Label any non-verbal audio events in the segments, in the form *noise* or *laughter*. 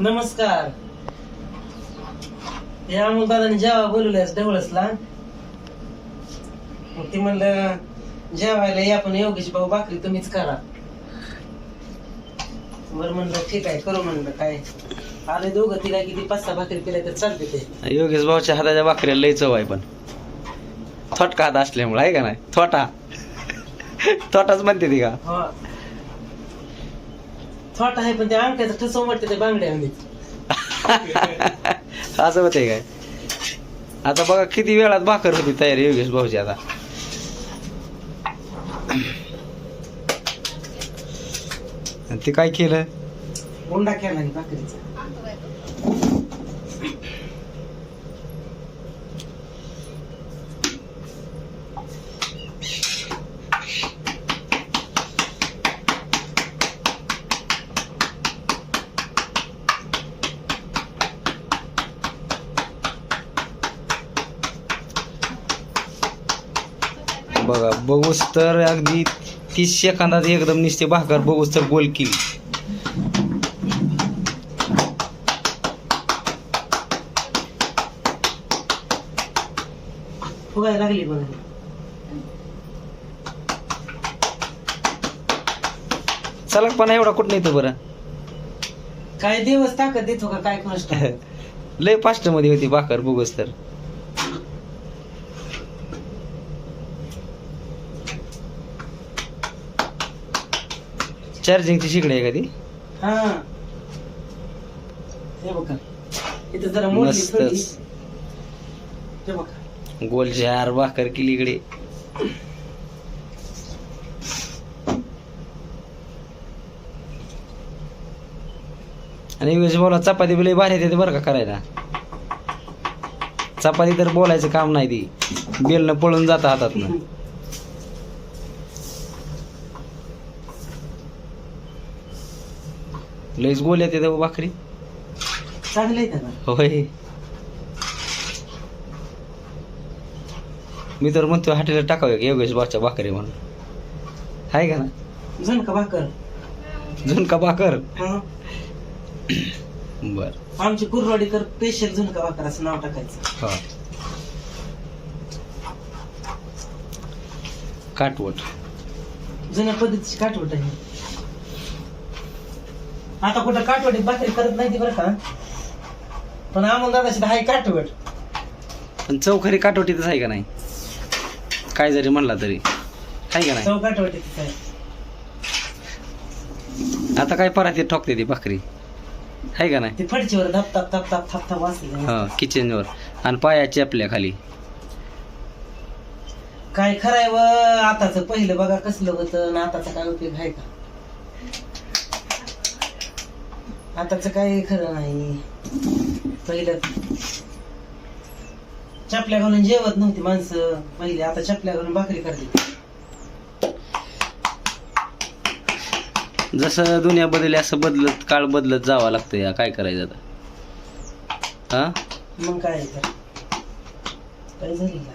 नमस्कार. हे अमोल दादाने जेव्हा बोलवलंय ढवळसला मग ते म्हणलं जेवायला या पण योगेश भाऊ भाकरी तुम्हीच करा. बरं म्हणलं ठीक आहे करू म्हणलं काय? आले दोघं तिला किती पाच सहा भाकरी केल्या तर चालते ते. योगेश भाऊच्या हाताच्या भाकऱ्या लय चव आहे पण. थोटका हात असल्यामुळे आहे का नाही? थोटा. थोटाच म्हणते ती का? हो. छोटा आहे पण त्या अंगठ्याचं ठसव वाटते ते बांगड्या *laughs* असं होतंय काय? आता बघा किती वेळात भाकर होती तयारी योगेश भाऊची आता. ते काय केलं? उंडा केला भाकरीचा. बघा बघूच तर अगदी तीस सेकंदात एकदम निसते. भाकर बघूच तर गोल केली. फुगायला लागली बघा. चला पण एवढा कुठं नाही तो बरं? काय दिवस ताकद देतो का? काय *laughs* ठाऊक. लय फास्टमध्ये होती भाकर बघूच तर. चार्जिंगची शिकडे आहे का ती? हा. हे बघा. इथं जरा मोठी थोडी. मस्तच हे बघा. गोल चार भाकर केली इकडे. आणि योगेश बोला चपाती बिलय भारी येते बरं का करायला. चपाती तर बोलायचं काम नाही ती. बेलनं पळून जातं हातात लयच गोल येते तेव्हा भाकरी. चांगलं त्याला होय. मी तर म्हणतो हॉटेलला टाकावे योगेश बाच्या भाकरी म्हणून. आहे का? ना जण का भाकर. झुणका भाकर? हा. बर. आमची कुरवाडीकर स्पेशल झुणका भाकर असं नाव टाकायचं. हा. काटवट. जुन्या पद्धतीची काठवट आहे. आता कुठं काठवटीत भाकरी करत नाही ती बरं का? पण अमोल दादाची तर आहे काठवट पण चौखरी काटवटीतच आहे का नाही? काय जरी म्हणला तरी. आहे का नाही? चव आहे. आता काय परातीत ठोकते ती भाकरी आहे का नाही? ती फडचीवर धप धप धप धप थप थप वाचली हा किचनवर आणि पाया चेपल्या खाली. काय खराय व आताच पहिलं बघा कसलं होतं आणि आताचा काय उपयोग आहे का? आताच काय खरं नाही. पहिलं चपल्या घालून जेवत नव्हती माणसं. पहिले आता चपल्या घालून भाकरी करते. जसं दुनिया बदलली असं बदलत काळ बदलत जावं लागतं या. काय करायचं आता? हा? मग काय तर. काय झाली का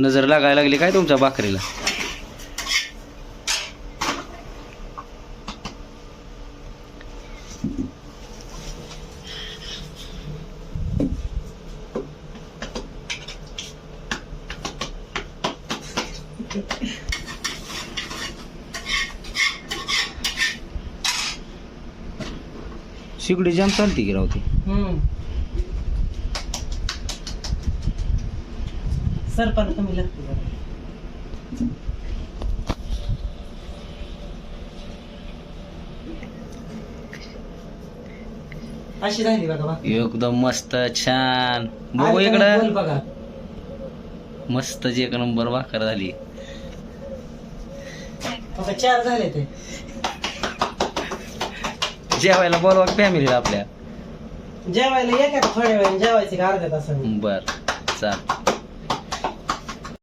नजर लागायला लागली काय तुमच्या भाकरीला? शिकडी जाम चालती की सरपाला कमी लागते. अशी झाली बघा. एकदम मस्त छान. बघू इकडं. बघा. मस्त जे एक नंबर भाकर झाली. चार झाले ते. जेवायला बोलवा फॅमिलीला आपल्या. जेवायला ये का थोड्या वेळाने जेवायचे का अर्ध्या तासाने? बर चाल.